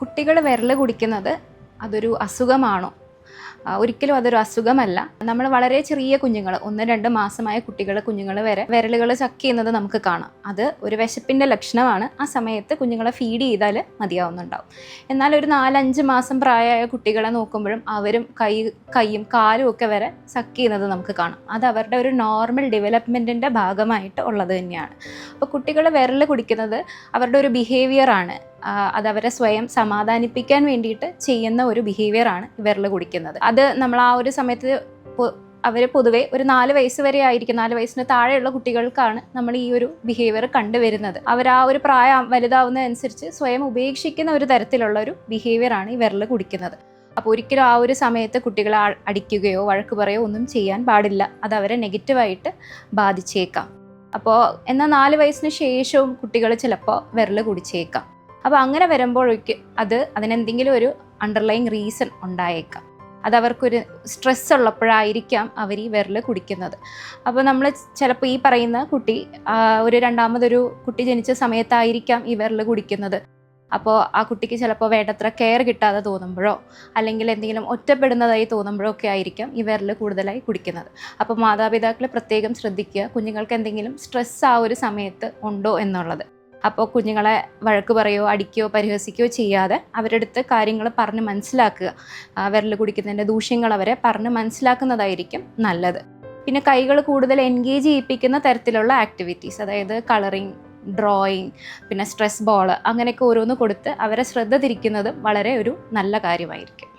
കുട്ടികൾ വിരൽ കുടിക്കുന്നത് അതൊരു അസുഖമാണോ? ഒരിക്കലും അതൊരു അസുഖമല്ല. നമ്മൾ വളരെ ചെറിയ കുഞ്ഞുങ്ങൾ ഒന്ന് രണ്ട് മാസമായ കുട്ടികൾ കുഞ്ഞുങ്ങൾ വരെ വിരലുകൾ ചക്ക് ചെയ്യുന്നത് നമുക്ക് കാണാം. അത് ഒരു വിശപ്പിന്റെ ലക്ഷണമാണ്. ആ സമയത്ത് കുഞ്ഞുങ്ങളെ ഫീഡ് ചെയ്താൽ മതിയാവുന്നുണ്ടാവും. എന്നാൽ ഒരു നാലഞ്ച് മാസം പ്രായമായ കുട്ടികളെ നോക്കുമ്പോഴും അവരും കൈ കൈയും കാലും ഒക്കെ വരെ ചക്ക് ചെയ്യുന്നത് നമുക്ക് കാണാം. അത് അവരുടെ ഒരു നോർമൽ ഡെവലപ്മെന്റിന്റെ ഭാഗമായിട്ട് ഉള്ളത് തന്നെയാണ്. അപ്പോൾ കുട്ടികൾ വിരൽ കുടിക്കുന്നത് അവരുടെ ഒരു ബിഹേവിയറാണ് അത് അവരെ സ്വയം സമാധാനിപ്പിക്കാൻ വേണ്ടിയിട്ട് ചെയ്യുന്ന ഒരു ബിഹേവിയറാണ് വിരൽ കുടിക്കുന്നത്. അത് നമ്മൾ ആ ഒരു സമയത്ത് അവർ പൊതുവെ ഒരു നാല് വയസ്സ് വരെ ആയിരിക്കും നാല് വയസ്സിന് താഴെയുള്ള കുട്ടികൾക്കാണ് നമ്മൾ ഈ ഒരു ബിഹേവിയർ കണ്ടുവരുന്നത്. അവർ ആ ഒരു പ്രായം വലുതാവുന്നതനുസരിച്ച് സ്വയം ഉപേക്ഷിക്കുന്ന ഒരു തരത്തിലുള്ള ഒരു ബിഹേവിയറാണ് ഈ വിരൽ കുടിക്കുന്നത്. അപ്പോൾ ഒരിക്കലും ആ ഒരു സമയത്ത് കുട്ടികളെ അടിക്കുകയോ വഴക്ക് പറയോ ഒന്നും ചെയ്യാൻ പാടില്ല. അത് അവരെ നെഗറ്റീവായിട്ട് ബാധിച്ചേക്കാം. അപ്പോൾ എന്നാൽ നാല് വയസ്സിന് ശേഷവും കുട്ടികൾ ചിലപ്പോൾ വിരൽ കുടിച്ചേക്കാം. അപ്പോൾ അങ്ങനെ വരുമ്പോഴേക്ക് അത് അതിനെന്തെങ്കിലും ഒരു അണ്ടർലൈങ് റീസൺ ഉണ്ടായേക്കാം. അത് അവർക്കൊരു സ്ട്രെസ് ഉള്ളപ്പോഴായിരിക്കാം അവർ ഈ വിരൽ കുടിക്കുന്നത്. അപ്പോൾ നമ്മൾ ചിലപ്പോൾ ഈ പറയുന്ന കുട്ടി ഒരു രണ്ടാമതൊരു കുട്ടി ജനിച്ച സമയത്തായിരിക്കാം ഈ വിരൽ കുടിക്കുന്നത്. അപ്പോൾ ആ കുട്ടിക്ക് ചിലപ്പോൾ വേണ്ടത്ര കെയർ കിട്ടാതെ തോന്നുമ്പോഴോ അല്ലെങ്കിൽ എന്തെങ്കിലും ഒറ്റപ്പെടുന്നതായി തോന്നുമ്പോഴോ ഒക്കെ ആയിരിക്കാം ഈ വിരൽ കൂടുതലായി കുടിക്കുന്നത്. അപ്പോൾ മാതാപിതാക്കൾ പ്രത്യേകം ശ്രദ്ധിക്കുക കുഞ്ഞുങ്ങൾക്ക് എന്തെങ്കിലും സ്ട്രെസ് ആ ഒരു സമയത്ത് ഉണ്ടോ എന്നുള്ളത്. അപ്പോൾ കുഞ്ഞുങ്ങളെ വഴക്ക് പറയുകയോ അടിക്കുകയോ പരിഹസിക്കുകയോ ചെയ്യാതെ അവരുടെ അടുത്ത് കാര്യങ്ങൾ പറഞ്ഞ് മനസ്സിലാക്കുക. വിരൽ കുടിക്കുന്നതിന്റെ ദൂഷ്യങ്ങൾ അവരെ പറഞ്ഞ് മനസ്സിലാക്കുന്നതായിരിക്കും നല്ലത്. പിന്നെ കൈകൾ കൂടുതൽ എൻഗേജ് ചെയ്യിപ്പിക്കുന്ന തരത്തിലുള്ള ആക്ടിവിറ്റീസ് അതായത് കളറിങ് ഡ്രോയിങ് പിന്നെ സ്ട്രെസ് ബോൾ അങ്ങനെയൊക്കെ ഓരോന്ന് കൊടുത്ത് അവരെ ശ്രദ്ധ തിരിക്കുന്നതും വളരെ ഒരു നല്ല കാര്യമായിരിക്കും.